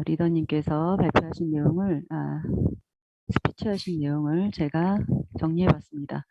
어, 리더님께서 발표하신 내용을 아, 스피치하신 내용을 제가 정리해봤습니다.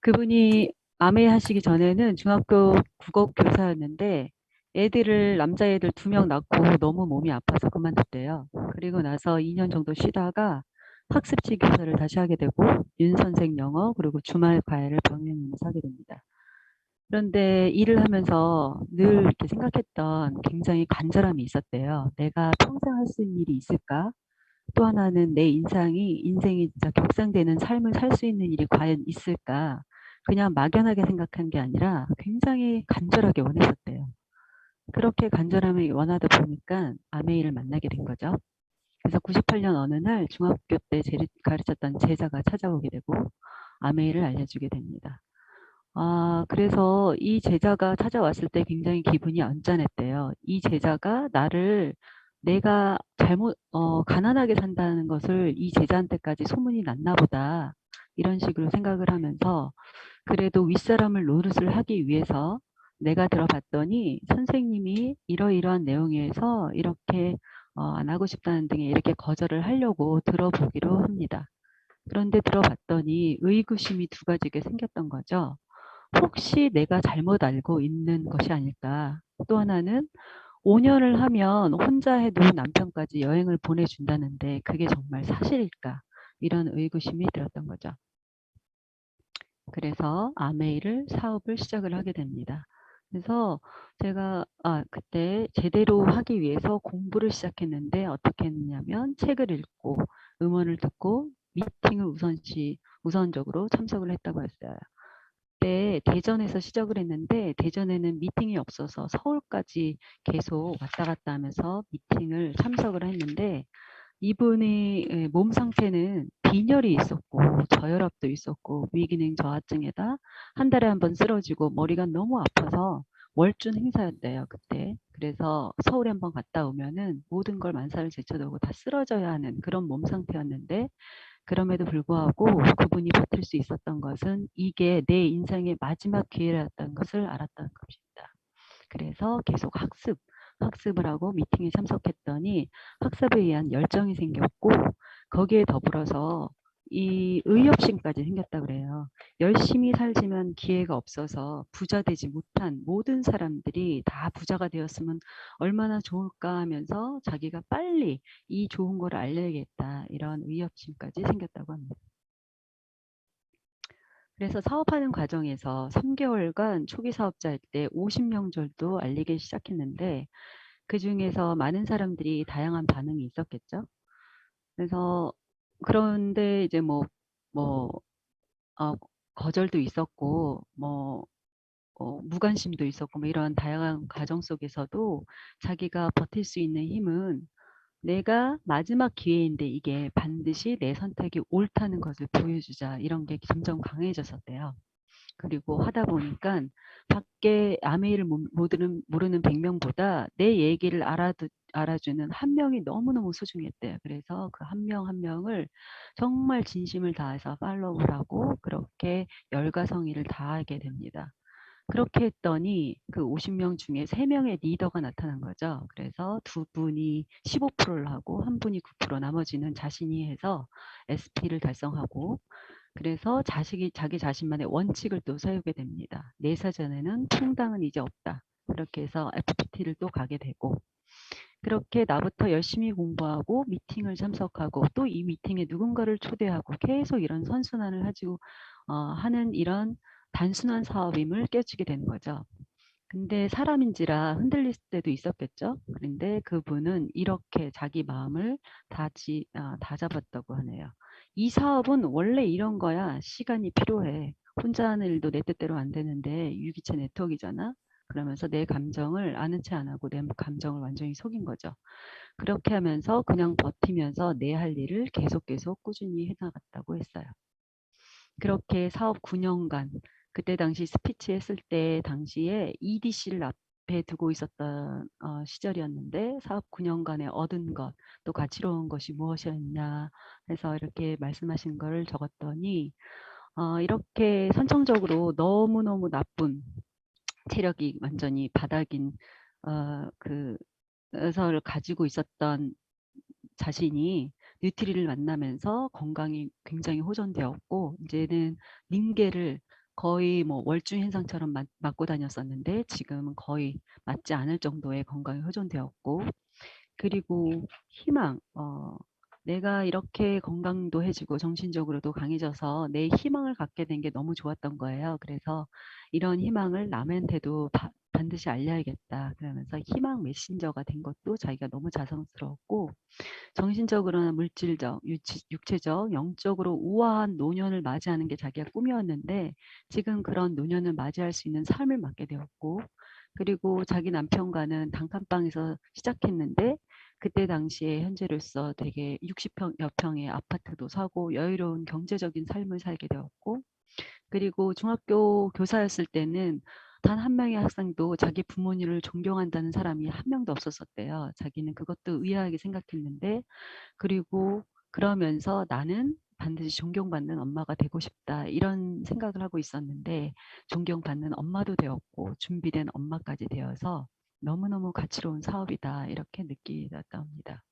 그분이 아메 하시기 전에는 중학교 국어 교사였는데 애들을 남자애들 두 명 낳고 너무 몸이 아파서 그만뒀대요. 그리고 나서 2년 정도 쉬다가 학습지 교사를 다시 하게 되고 윤 선생 영어 그리고 주말 과외를 병행하면서 하게 됩니다. 그런데 일을 하면서 늘 이렇게 생각했던 굉장히 간절함이 있었대요. 내가 평생 할 수 있는 일이 있을까? 또 하나는 내 인상이 인생이 진짜 격상되는 삶을 살 수 있는 일이 과연 있을까? 그냥 막연하게 생각한 게 아니라 굉장히 간절하게 원했었대요. 그렇게 간절함을 원하다 보니까 아메이를 만나게 된 거죠. 그래서 98년 어느 날 중학교 때 제- 가르쳤던 제자가 찾아오게 되고 아메이를 알려주게 됩니다. 아, 그래서 이 제자가 찾아왔을 때 굉장히 기분이 언짢았대요. 이 제자가 나를 내가 잘못, 어, 가난하게 산다는 것을 이 제자한테까지 소문이 났나 보다. 이런 식으로 생각을 하면서 그래도 윗사람을 노릇을 하기 위해서 내가 들어봤더니 선생님이 이러이러한 내용에서 이렇게 어, 안 하고 싶다는 등의 이렇게 거절을 하려고 들어보기로 합니다. 그런데 들어봤더니 의구심이 두 가지가 생겼던 거죠. 혹시 내가 잘못 알고 있는 것이 아닐까. 또 하나는 5년을 하면 혼자 해도 남편까지 여행을 보내준다는데 그게 정말 사실일까. 이런 의구심이 들었던 거죠. 그래서 아메이를 사업을 시작을 하게 됩니다. 그래서 제가 아, 그때 제대로 하기 위해서 공부를 시작했는데 어떻게 했냐면 책을 읽고 음원을 듣고 미팅을 우선시 우선적으로 참석을 했다고 했어요. 그때 대전에서 시작을 했는데 대전에는 미팅이 없어서 서울까지 계속 왔다 갔다 하면서 미팅을 참석을 했는데 이분의 예, 몸 상태는 빈혈이 있었고 저혈압도 있었고 위기능 저하증에다 한 달에 한 번 쓰러지고 머리가 너무 아파서 월준 행사였대요 그때. 그래서 서울에 한번 갔다 오면은 모든 걸 만사를 제쳐두고 다 쓰러져야 하는 그런 몸 상태였는데 그럼에도 불구하고 그분이 버틸 수 있었던 것은 이게 내 인생의 마지막 기회였던 것을 알았다는 것입니다. 그래서 계속 학습, 학습을 하고 미팅에 참석했더니 학습에 의한 열정이 생겼고 거기에 더불어서 이 의욕심까지 생겼다 그래요. 열심히 살지만 기회가 없어서 부자 되지 못한 모든 사람들이 다 부자가 되었으면 얼마나 좋을까 하면서 자기가 빨리 이 좋은 걸 알려야겠다 이런 의욕심까지 생겼다고 합니다. 그래서 사업하는 과정에서 3개월간 초기 사업자일 때 50명 정도 알리기 시작했는데 그 중에서 많은 사람들이 다양한 반응이 있었겠죠. 그래서 그런데 이제 뭐, 뭐, 어, 거절도 있었고, 뭐, 어, 무관심도 있었고, 뭐 이런 다양한 과정 속에서도 자기가 버틸 수 있는 힘은 내가 마지막 기회인데 이게 반드시 내 선택이 옳다는 것을 보여주자 이런 게 점점 강해졌었대요. 그리고 하다 보니까 밖에 아메이를 모르는, 모르는 100명보다 내 얘기를 알아듣, 알아주는 한 명이 너무너무 소중했대요. 그래서 그 한명한 명을 정말 진심을 다해서 팔로우를 하고 그렇게 열과 성의를 다하게 됩니다. 그렇게 했더니 그 50명 중에 3명의 리더가 나타난 거죠. 그래서 두 분이 15%를 하고 한 분이 9% 나머지는 자신이 해서 SP를 달성하고 그래서 자식이 자기 자신만의 원칙을 또 세우게 됩니다. 내 사전에는 통당은 이제 없다. 그렇게 해서 FPT를 또 가게 되고 그렇게 나부터 열심히 공부하고 미팅을 참석하고 또 이 미팅에 누군가를 초대하고 계속 이런 선순환을 가지고 어, 하는 이런 단순한 사업임을 깨주게 되는 거죠. 근데 사람인지라 흔들릴 때도 있었겠죠. 그런데 그분은 이렇게 자기 마음을 다지, 아, 다 잡았다고 하네요. 이 사업은 원래 이런 거야. 시간이 필요해. 혼자 하는 일도 내 뜻대로 안 되는데 유기체 네트워크잖아. 그러면서 내 감정을 아는 채 안 하고 내 감정을 완전히 속인 거죠. 그렇게 하면서 그냥 버티면서 내 할 일을 계속 계속 꾸준히 해나갔다고 했어요. 그렇게 사업 9년간 그때 당시 스피치 했을 때 당시에 EDC를 앞 에 두고 있었던 어, 시절이었는데 사업 9년간에 얻은 것 또 가치로운 것이 무엇이었냐 해서 이렇게 말씀하신 거를 적었더니 어, 이렇게 선정적으로 너무너무 나쁜 체력이 완전히 바닥인 어, 그을 가지고 있었던 자신이 뉴트리를 만나면서 건강이 굉장히 호전되었고 이제는 링게를 거의 뭐 월중 현상처럼 맞, 맞고 다녔었는데 지금은 거의 맞지 않을 정도의 건강이 호전되었고 그리고 희망 어, 내가 이렇게 건강도 해지고 정신적으로도 강해져서 내 희망을 갖게 된 게 너무 좋았던 거예요. 그래서 이런 희망을 남한테도 바, 반드시 알려야겠다. 그러면서 희망 메신저가 된 것도 자기가 너무 자성스러웠고 정신적으로나 물질적, 유치, 육체적, 영적으로 우아한 노년을 맞이하는 게 자기가 꿈이었는데 지금 그런 노년을 맞이할 수 있는 삶을 맞게 되었고 그리고 자기 남편과는 단칸방에서 시작했는데 그때 당시에 현재로서 되게 60평 평의 아파트도 사고 여유로운 경제적인 삶을 살게 되었고 그리고 중학교 교사였을 때는 단 한 명의 학생도 자기 부모님을 존경한다는 사람이 한 명도 없었었대요. 자기는 그것도 의아하게 생각했는데 그리고 그러면서 나는 반드시 존경받는 엄마가 되고 싶다 이런 생각을 하고 있었는데 존경받는 엄마도 되었고 준비된 엄마까지 되어서 너무너무 가치로운 사업이다 이렇게 느끼다 합니다.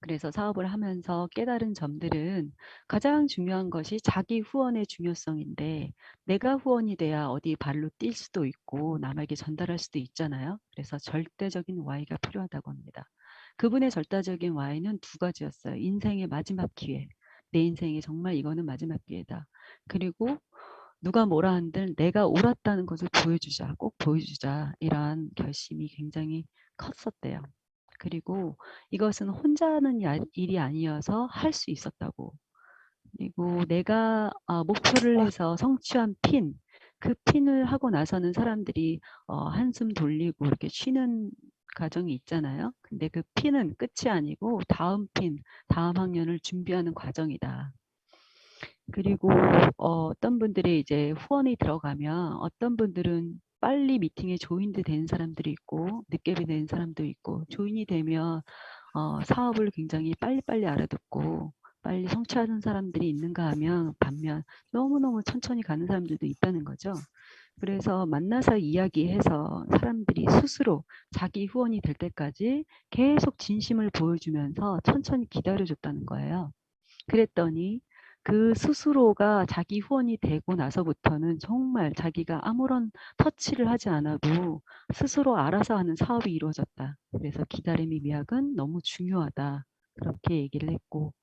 그래서 사업을 하면서 깨달은 점들은 가장 중요한 것이 자기 후원의 중요성인데 내가 후원이 돼야 어디 발로 뛸 수도 있고 남에게 전달할 수도 있잖아요. 그래서 절대적인 Y가 필요하다고 합니다. 그분의 절대적인 Y는 두 가지였어요. 인생의 마지막 기회. 내 인생에 정말 이거는 마지막 기회다. 그리고 누가 뭐라 한들 내가 옳았다는 것을 보여주자. 꼭 보여주자. 이러한 결심이 굉장히 컸었대요. 그리고 이것은 혼자 하는 일이 아니어서 할 수 있었다고. 그리고 내가 어, 목표를 해서 성취한 핀, 그 핀을 하고 나서는 사람들이 어, 한숨 돌리고 이렇게 쉬는 과정이 있잖아요. 근데 그 핀은 끝이 아니고 다음 핀, 다음 학년을 준비하는 과정이다. 그리고 어, 떤 분들이 이제 후원이 들어가면 어떤 분들은 빨리 미팅에 조인도 되는 사람들이 있고 늦게 되는 사람도 있고 조인이 되면 어, 사업을 굉장히 빨리빨리 알아듣고 빨리 성취하는 사람들이 있는가 하면 반면 너무너무 천천히 가는 사람들도 있다는 거죠. 그래서 만나서 이야기해서 사람들이 스스로 자기 후원이 될 때까지 계속 진심을 보여주면서 천천히 기다려줬다는 거예요. 그랬더니 그 스스로가 자기 후원이 되고 나서부터는 정말 자기가 아무런 터치를 하지 않아도 스스로 알아서 하는 사업이 이루어졌다. 그래서 기다림의 미학은 너무 중요하다. 그렇게 얘기를 했고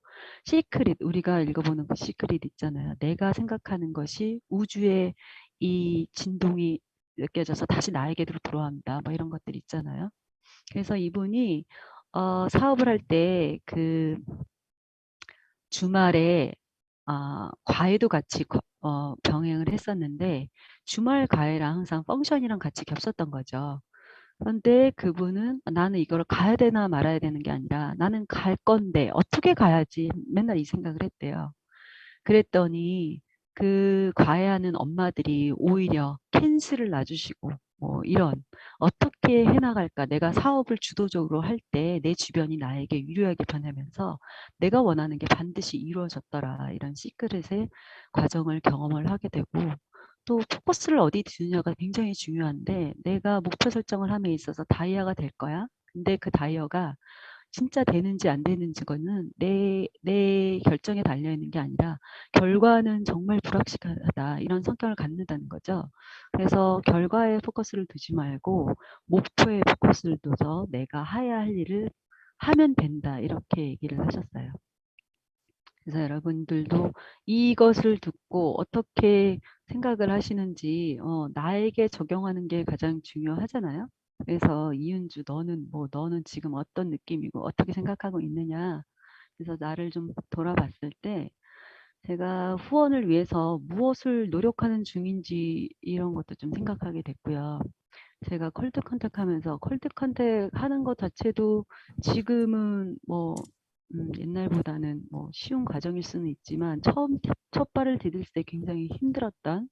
시크릿 우리가 읽어보는 그 시크릿 있잖아요. 내가 생각하는 것이 우주의 이 진동이 느껴져서 다시 나에게로 돌아온다. 뭐 이런 것들 있잖아요. 그래서 이분이 어, 사업을 할 때 그 주말에 어, 과외도 같이 어, 병행을 했었는데 주말 과외랑 항상 펑션이랑 같이 겹쳤던 거죠. 그런데 그분은 나는 이걸 가야 되나 말아야 되는 게 아니라 나는 갈 건데 어떻게 가야지 맨날 이 생각을 했대요. 그랬더니 그 과외하는 엄마들이 오히려 캔슬을 놔주시고 뭐 이런 어떻게 해나갈까? 내가 사업을 주도적으로 할 때 내 주변이 나에게 유리하게 변하면서 내가 원하는 게 반드시 이루어졌더라. 이런 시크릿의 과정을 경험을 하게 되고 또 포커스를 어디 두느냐가 굉장히 중요한데 내가 목표 설정을 함에 있어서 다이아가 될 거야. 근데 그 다이어가 진짜 되는지 안 되는지 거는 내, 내 결정에 달려있는 게 아니라 결과는 정말 불확실하다 이런 성격을 갖는다는 거죠. 그래서 결과에 포커스를 두지 말고 목표에 포커스를 둬서 내가 해야 할 일을 하면 된다 이렇게 얘기를 하셨어요. 그래서 여러분들도 이것을 듣고 어떻게 생각을 하시는지 어, 나에게 적용하는 게 가장 중요하잖아요. 그래서 이은주 너는 뭐 너는 지금 어떤 느낌이고 어떻게 생각하고 있느냐. 그래서 나를 좀 돌아봤을 때 제가 후원을 위해서 무엇을 노력하는 중인지 이런 것도 좀 생각하게 됐고요. 제가 컬트 컨택 하면서 컬트 컨택 하는 것 자체도 지금은 뭐 음, 옛날보다는 뭐 쉬운 과정일 수는 있지만 처음 첫 발을 디딜 때 굉장히 힘들었던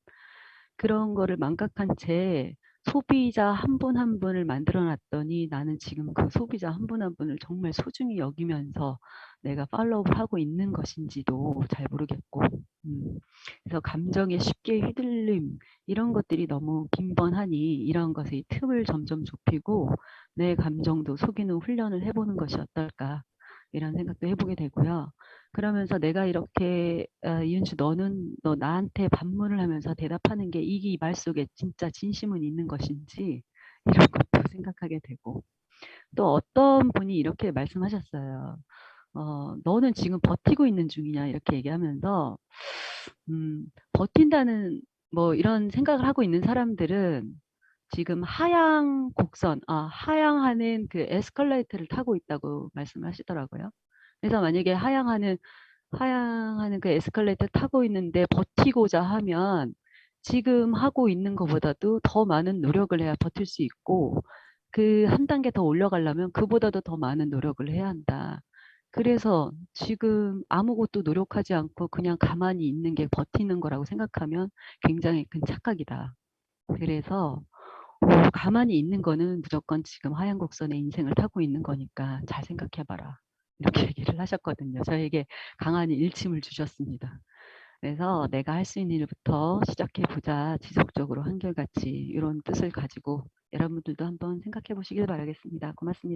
그런 거를 망각한 채 소비자 한분한 분을 만들어 놨더니 나는 지금 그 소비자 한분한 분을 정말 소중히 여기면서 내가 팔로우를 하고 있는 것인지도 잘 모르겠고 음, 그래서 감정에 쉽게 휘둘림 이런 것들이 너무 빈번하니 이런 것의 틈을 점점 좁히고 내 감정도 속이는 훈련을 해보는 것이 어떨까 이런 생각도 해보게 되고요. 그러면서 내가 이렇게 어, 이은주 너는 너 나한테 반문을 하면서 대답하는 게이 말 속에 진짜 진심은 있는 것인지 이런 것도 생각하게 되고 또 어떤 분이 이렇게 말씀하셨어요. 어, 너는 지금 버티고 있는 중이냐 이렇게 얘기하면서 음, 버틴다는 뭐 이런 생각을 하고 있는 사람들은 지금 하향 곡선, 아, 하향하는 그 에스컬레이터를 타고 있다고 말씀하시더라고요. 그래서 만약에 하향하는 하향하는 그 에스컬레이터 타고 있는데 버티고자 하면 지금 하고 있는 것보다도 더 많은 노력을 해야 버틸 수 있고 그 한 단계 더 올라가려면 그보다도 더 많은 노력을 해야 한다. 그래서 지금 아무것도 노력하지 않고 그냥 가만히 있는 게 버티는 거라고 생각하면 굉장히 큰 착각이다. 그래서 어, 가만히 있는 거는 무조건 지금 하얀 곡선의 인생을 타고 있는 거니까 잘 생각해봐라. 이렇게 얘기를 하셨거든요. 저에게 강한 일침을 주셨습니다. 그래서 내가 할 수 있는 일부터 시작해보자. 지속적으로 한결같이 이런 뜻을 가지고 여러분들도 한번 생각해 보시길 바라겠습니다. 고맙습니다.